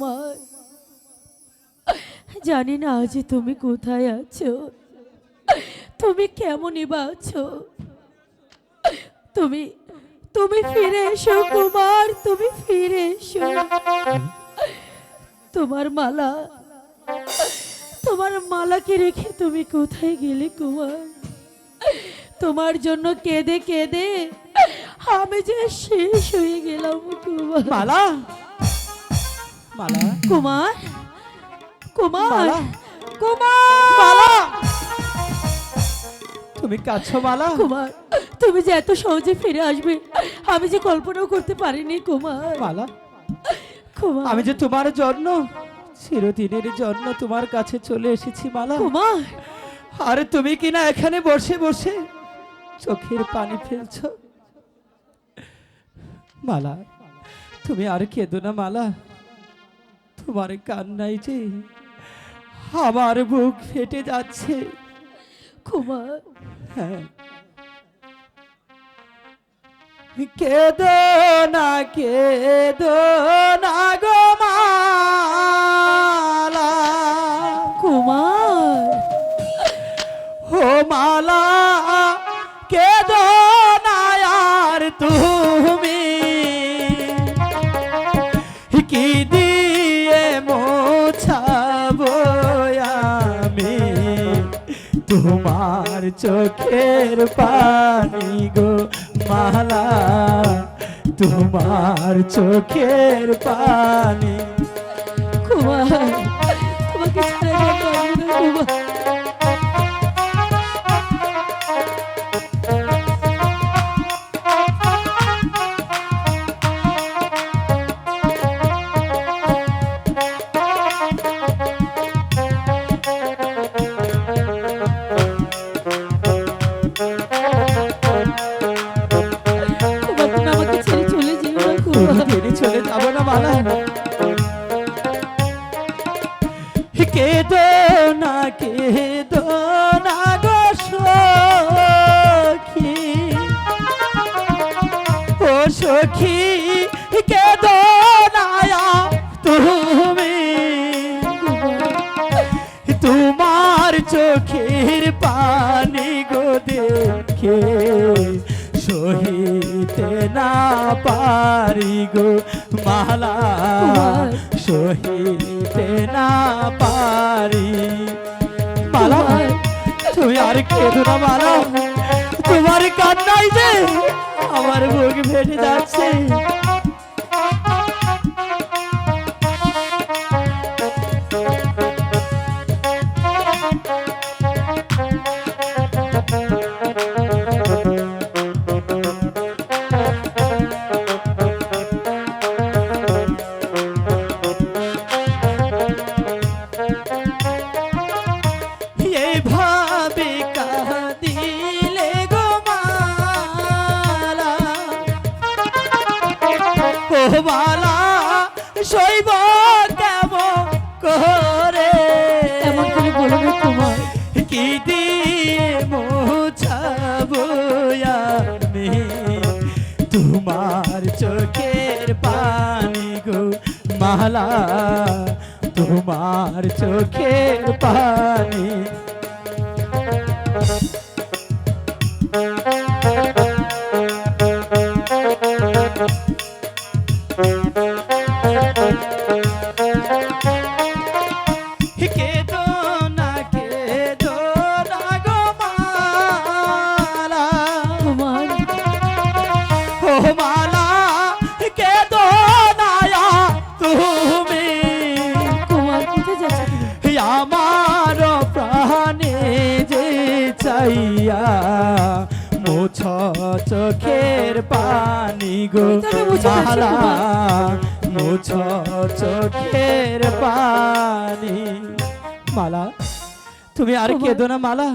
মা জানি না আজ তুমি কোথায় আছো। তুমি কেমনই বা আছো। তুমি তুমি ফিরে এসো কুমার, তুমি ফিরে এসো। তোমার মালা, তোমার মালাকে রেখে তুমি কোথায় গেলে কুমার? তোমার জন্য কেঁদে কেঁদে আমি যে শেষ হয়ে গেলাম কুমার। মালা? মালা কুমার কুমার মালা? কুমার। মালা তুমি কাছো মালা কুমার তুমি যে এত সহজে ফিরে আসবে আমি যে কল্পনাও করতে পারিনি কুমার। মালা কুমার। আমি যে তোমার জন্য চিরদিনের জন্য তোমার কাছে চলে এসেছি মালা কুমার। আর তুমি কিনা এখানে বসে বসে চোখের পানি ফেলছ? মালা তুমি আর কেঁদো না মালা তোমার কান্নাই যে আমার বুক ফেটে যাচ্ছে। কুমার হ্যাঁ। কেদো না কেদো না গো মালা তোমার চোখের পানি গো মালা তোমার চোখের পানি না কুমার চলে যাব না মালা কেদো না কেদো না গো সখী। ও সখী কেদো না তুমি। তোমার চোখের পানি গো দেখে। সহিতে না পারি গো মালা। সহিতে না পারি। মালা তুমি আর কেঁদো না মালা। তোমার কান্নাই যে আমার বুক ভেটে যাচ্ছে। এইভাবে কাঁদিলে গো মালা। শৈব কেমন করে? এমন করে বলো না কি দিয়ে মোছাবো আমি? তোমার চোখের পানি গো মালা তোমার চোখের পানি কেদো চাইয়া মোছ চোখের পানি গো। মালা মোছ চোখের পানি মালা তুমি আর কেদো না মালা।